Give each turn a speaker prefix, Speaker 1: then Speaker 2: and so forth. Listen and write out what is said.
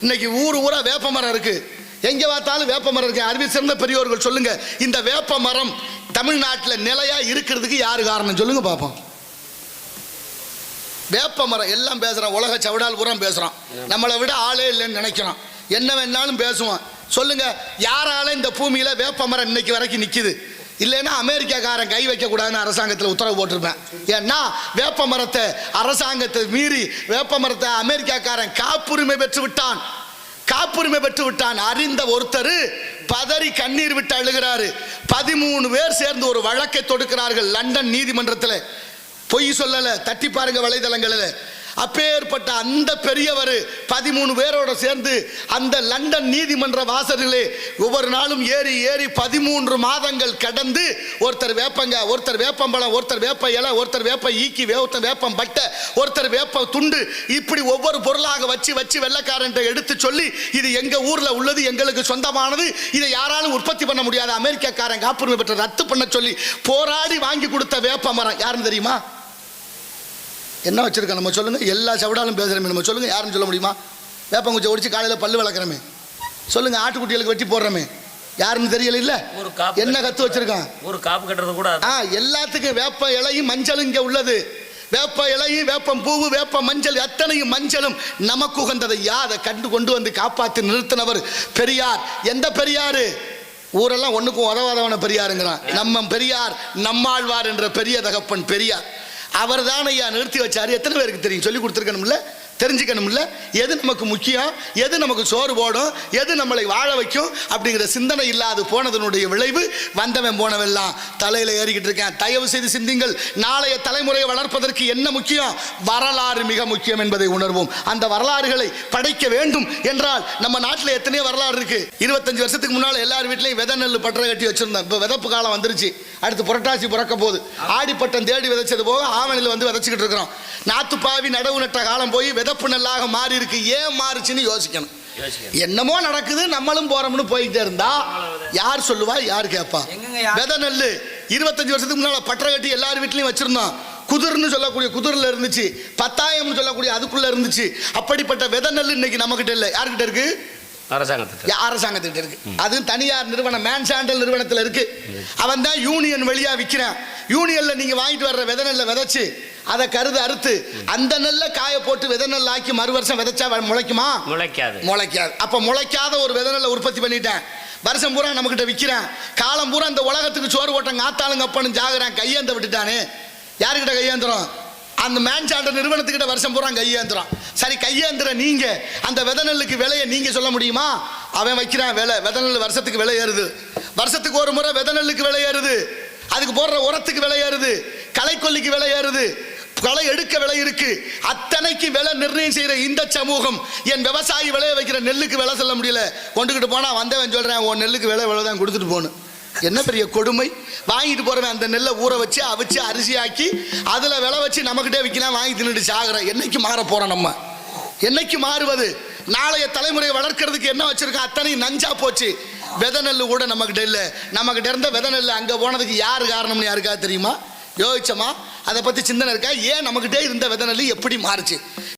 Speaker 1: இன்னைக்கு ஊர் ஊரா வேப்ப மரம் இருக்கு. எங்க பார்த்தாலும் வேப்ப மரம் இருக்கு. அறிவு சிறந்த பெரியோர்கள் சொல்லுங்க இந்த வேப்ப மரம் தமிழ்நாட்டில் நிலையா இருக்கிறதுக்கு யாரு காரணம் சொல்லுங்க பார்ப்போம் வேப்ப மரம் எல்லாம் பேசுறான் உலக சவடால் பூரா பேசுறான். நம்மளை விட ஆளே இல்லைன்னு நினைக்கிறான். என்ன வேணாலும் பேசுவான். சொல்லுங்க யாரால இந்த பூமியில வேப்ப மரம் இன்னைக்கு வரைக்கும் நிக்குது? இல்லைன்னா அமெரிக்காக்காரன் கை வைக்கக்கூடாதுன்னு அரசாங்கத்தில் உத்தரவு போட்டிருப்பேன். ஏன்னா வேப்ப மரத்தை அரசாங்கத்தை மீறி வேப்ப மரத்தை அமெரிக்காக்காரன் காப்புரிமை பெற்று விட்டான். காப்புரிமை பெற்று விட்டான். அறிந்த ஒருத்தர் பதறி கண்ணீர் விட்டு அழுகிறாரு. பதிமூணு பேர் சேர்ந்து ஒரு வழக்கை தொடுக்கிறார்கள் லண்டன் நீதிமன்றத்தில். பொய் சொல்லலை தட்டி பாருங்க வலைதளங்களில். அப்பேற்பட்ட அந்த பெரியவர் பதிமூணு பேரோட சேர்ந்து அந்த லண்டன் நீதிமன்ற வாசலிலே ஒவ்வொரு நாளும் ஏறி ஏறி பதிமூன்று மாதங்கள் கடந்து ஒருத்தர் வேப்பங்க ஒருத்தர் வேப்பம்பழம் ஒருத்தர் வேப்ப இலை ஒருத்தர் வேப்ப ஈக்கி ஒருத்தர் வேப்பம் பட்டை ஒருத்தர் வேப்ப துண்டு. இப்படி ஒவ்வொரு பொருளாக வச்சு வச்சு வெள்ளக்காரன் எடுத்து சொல்லி இது எங்க ஊர்ல உள்ளது எங்களுக்கு சொந்தமானது இதை யாராலும் உற்பத்தி பண்ண முடியாது. அமெரிக்காக்காரன் காப்புரிமை பெற்ற ரத்து பண்ண சொல்லி போராடி வாங்கி கொடுத்த வேப்ப மரம் யாருன்னு தெரியுமா? என்ன வச்சிருக்கோம் நம்ம? சொல்லுங்க. எல்லா சவடாலும் பேசுகிறோமே நம்ம. சொல்லுங்க. யாருன்னு சொல்ல முடியுமா? வேப்பங்குச்சி ஒடிச்சு காலையில் பல்லு வளர்க்குறோமே. சொல்லுங்க. ஆட்டுக்குட்டிகளுக்கு வெட்டி போடுறோமே. யாருன்னு தெரியல இல்ல என்ன கத்து வச்சிருக்கான்?
Speaker 2: ஒரு காப்பு கட்டுறது கூட
Speaker 1: ஆ எல்லாத்துக்கும் வேப்ப இலையும் மஞ்சளும் இங்கே உள்ளது. வேப்ப இலையும் வேப்பம் பூவு வேப்ப மஞ்சள் அத்தனையும் மஞ்சளும் நமக்கு உகந்ததையா அதை கண்டு கொண்டு வந்து காப்பாற்றி நிறுத்தினவர் பெரியார். எந்த பெரியாரு? ஊரெல்லாம் ஒண்ணுக்கும் உதவாதவன பெரியாருங்கிறான். நம்ம பெரியார் நம்மாழ்வார் என்ற பெரிய தகப்பன் பெரியார். அவர் தான் ஐயா நிறுத்தி வச்சாரு. எத்தனை பேருக்கு தெரியும்? சொல்லி கொடுத்துருக்கணும்ல? தெரிஞ்சுக்கணும்ல எது நமக்கு முக்கியம்? எது நமக்கு சோறு போடும்? எது நம்மளை வாழ வைக்கும்? அப்படிங்கிற சிந்தனை இல்லாது போனதனுடைய விளைவு வந்தவன் போனவெல்லாம். தலையில் ஏறிக்கிட்டு இருக்கேன். தயவு செய்து சிந்திங்கள். நாளைய தலைமுறையை வளர்ப்பதற்கு என்ன முக்கியம்? வரலாறு மிக முக்கியம் என்பதை உணர்வோம். அந்த வரலாறுகளை படைக்க வேண்டும் என்றால் நம்ம நாட்டில் எத்தனையோ வரலாறு இருக்கு. இருபத்தஞ்சு வருஷத்துக்கு முன்னால் எல்லார் வீட்லையும் விதை நெல் பற்ற கட்டி வச்சிருந்தோம் இப்போ விதப்பு காலம் வந்துருச்சு. அடுத்து புரட்டாசி பிறக்க போகுது. ஆடிப்பட்டம் தேடி விதைச்சது போக ஆவணியில் வந்து விதைச்சிக்கிட்டு இருக்கிறோம். நாத்துப்பாவி நடவு நட்ட காலம் போய் விதப்பு நெல்லாக மாறி இருக்கு ஏன் மாறுச்சுன்னு யோசிக்கணும். என்னமோ நடக்குது நம்மளும் போறோம்னு போயிட்டே இருந்தா யார் சொல்லுவா யார் கேட்பா விதை நெல் இருபத்தஞ்சு வருஷத்துக்கு முன்னால பற்ற கட்டி எல்லார் வீட்லயும் வச்சிருந்தோம். குதிர்னு சொல்லக்கூடிய குதிரில் இருந்துச்சு பத்தாயம்னு சொல்லக்கூடிய அதுக்குள்ள இருந்துச்சு. அப்படிப்பட்ட விதை நெல் இன்னைக்கு நம்மகிட்ட இல்லை. யார்கிட்ட இருக்கு?
Speaker 2: அரசாங்கத்துக்கு
Speaker 1: அரசாங்கத்திட்ட இருக்கு. அது தனியார் நிறுவனம் மேன்சாண்டல் நிறுவனத்தில் இருக்கு. அவன் தான் யூனியன் வழியா விற்கிறான் யூனியன்ல நீங்க வாங்கிட்டு வர்ற விதை நெல்லை விதைச்சு அதை கருது அறுத்து அந்த நெல்லை காய போட்டு விதை நெல் ஆக்கி மறு வருஷம் விதைச்சா முளைக்குமா?
Speaker 2: முளைக்காது.
Speaker 1: முளைக்காது. அப்ப முளைக்காத ஒரு விதை நெல்லை உற்பத்தி பண்ணிட்டேன். வருஷம் பூரா நம்மகிட்ட விற்கிறேன் காலம் பூரா இந்த உலகத்துக்கு சோறு ஓட்டம் ஆத்தாளுங்க அப்பன்னு ஜாகுறேன் கையேந்த விட்டுட்டானே. யாருக்கிட்ட கையேந்திரம் அந்த மேன்சாண்டர் நிறுவனத்துக்கிட்ட வருஷம் பூரா கையேந்திரம் சரி கையேந்திர நீங்க அந்த விதை நெல்லுக்கு விலையை நீங்க சொல்ல முடியுமா? அவன் வைக்கிறான் விலை. விதை நெல் வருஷத்துக்கு விலை ஏறுது. வருஷத்துக்கு ஒரு முறை விதை நெல்லுக்கு விலை ஏறுது. அதுக்கு போடுற உரத்துக்கு விலை ஏறுது. களைக்கொல்லிக்கு விலை ஏறுது. களை எடுக்க விலை இருக்கு. அத்தனைக்கு விலை நிர்ணயம் செய்யற இந்த சமூகம் என் விவசாயி விளைய வைக்கிற நெல்லுக்கு விலை சொல்ல முடியல. கொண்டுகிட்டு போனா வந்தவன் சொல்றேன் உன் நெல்லுக்கு விலை விலை தான் கொடுத்துட்டு போகணும் என்ன பெரிய கொடுமை? வாங்கிட்டு போறவன் அந்த நெல்லை ஊற வச்சு அவிச்சு அரிசியாக்கி அதுல விலை வச்சு நம்மக்கிட்டே விற்கலாம் வாங்கி தின்னுட்டு சாகிறேன் என்னைக்கு மாற போறோம் நம்ம? என்னைக்கு மாறுவது? நாளைய தலைமுறையை வளர்க்கறதுக்கு என்ன வச்சிருக்கோம் அத்தனை நஞ்சா போச்சு. விதை நெல் கூட நம்மகிட்ட இல்லை. நம்மக்கிட்ட இருந்த விதை நெல்லு அங்கே போனதுக்கு யார் காரணம்னு யாருக்காக தெரியுமா? யோசிச்சோமா? அதை பத்தி சிந்தனை இருக்கா? ஏன் நம்மகிட்டே இருந்த விதை எப்படி மாறுச்சு?